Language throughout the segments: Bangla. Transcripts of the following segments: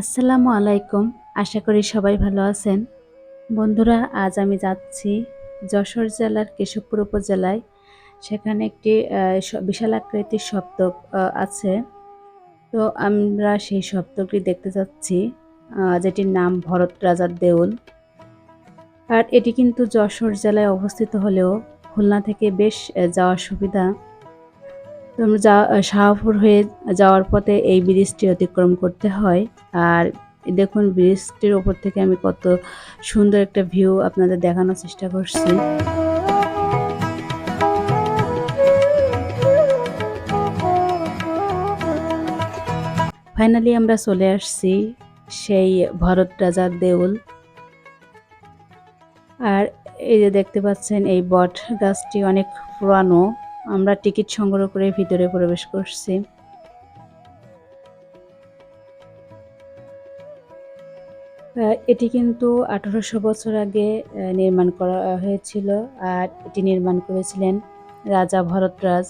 আসসালামু আলাইকুম। আশা করি সবাই ভালো আছেন। বন্ধুরা, আজ আমি যাচ্ছি যশোর জেলার কেশবপুর উপজেলায়। সেখানে একটি বিশাল আকৃতির সপ্তক আছে। তো আমরা সেই সপ্তকটি দেখতে যাচ্ছি যেটির নাম ভরত রাজার দেউল। আর এটি কিন্তু যশোর জেলায় অবস্থিত হলেও খুলনা থেকে বেশ যাওয়ার সুবিধা। আমরা যা শাহপুর হয়ে যাওয়ার পথে এই ব্রিজটি অতিক্রম করতে হয়। আর দেখুন, ব্রিজটির ওপর থেকে আমি কত সুন্দর একটা ভিউ আপনাদের দেখানোর চেষ্টা করছি। ফাইনালি আমরা চলে আসছি সেই ভরত রাজার দেউল। আর এই যে দেখতে পাচ্ছেন, এই বট গাছটি অনেক পুরানো। আমরা টিকিট সংগ্রহ করে ভিতরে প্রবেশ করছি। এটি কিন্তু আঠারোশো বছর আগে নির্মাণ করা হয়েছিল আর এটি নির্মাণ করেছিলেন রাজা ভরতরাজ।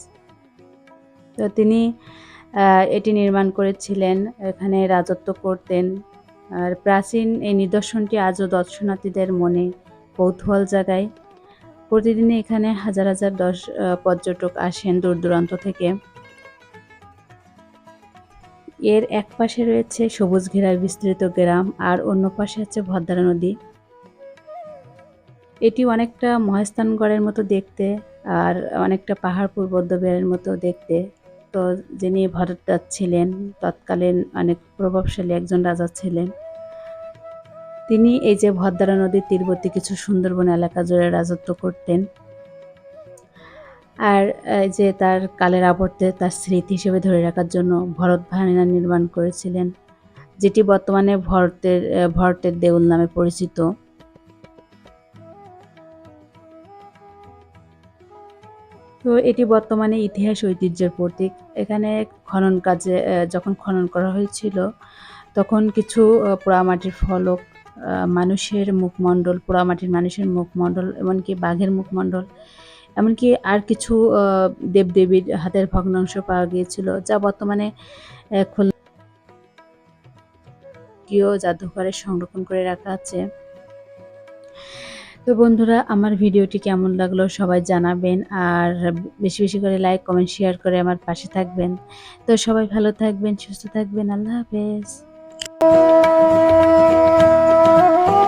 তো তিনি এটি নির্মাণ করেছিলেন, এখানে রাজত্ব করতেন। আর প্রাচীন এই নিদর্শনটি আজও দর্শনার্থীদের মনে কৌতূহল জাগায়। প্রতিদিনই এখানে হাজার হাজার দশ পর্যটক আসেন দূর দূরান্ত থেকে। এর এক পাশে রয়েছে সবুজ ঘেরার বিস্তৃত গ্রাম, আর অন্য পাশে আছে ভদ্রা নদী। এটি অনেকটা মহেস্থানগড়ের মতো দেখতে, আর অনেকটা পাহাড় পূর্বদ্যবের মতো দেখতে। তো যিনি ভরতরাজ ছিলেন, তৎকালীন অনেক প্রভাবশালী একজন রাজা ছিলেন। তিনি এই যে ভদ্রা নদীর তীরবর্তী কিছু সুন্দরবন এলাকা জুড়ে রাজত্ব করতেন। আর যে তার কালের আবর্তে তার স্মৃতি হিসেবে ধরে রাখার জন্য ভরত ভাইনা নির্মাণ করেছিলেন, যেটি বর্তমানে ভরতের ভরতের দেউল নামে পরিচিত। তো এটি বর্তমানে ইতিহাস ঐতিহ্যের প্রতীক। এখানে খনন কাজে যখন খনন করা হয়েছিল, তখন কিছু পোড়ামাটির ফলক মানুষের মুখমণ্ডল, পোড়ামাটির মানুষের মুখমণ্ডল, এমনকি বাঘের মুখমণ্ডল, এমনকি আর কিছু দেবদেবীর হাতের ভগ্নাংশ পাওয়া গিয়েছিল, যা বর্তমানে জাতীয় জাদুঘরে সংরক্ষণ করে রাখা আছে। তো বন্ধুরা, আমার ভিডিওটি কেমন লাগল সবাই জানাবেন, আর বেশি বেশি করে লাইক, কমেন্ট, শেয়ার করে আমার পাশে থাকবেন। তো সবাই ভালো থাকবেন, সুস্থ থাকবেন, আল্লাহ হাফেজ। Oh.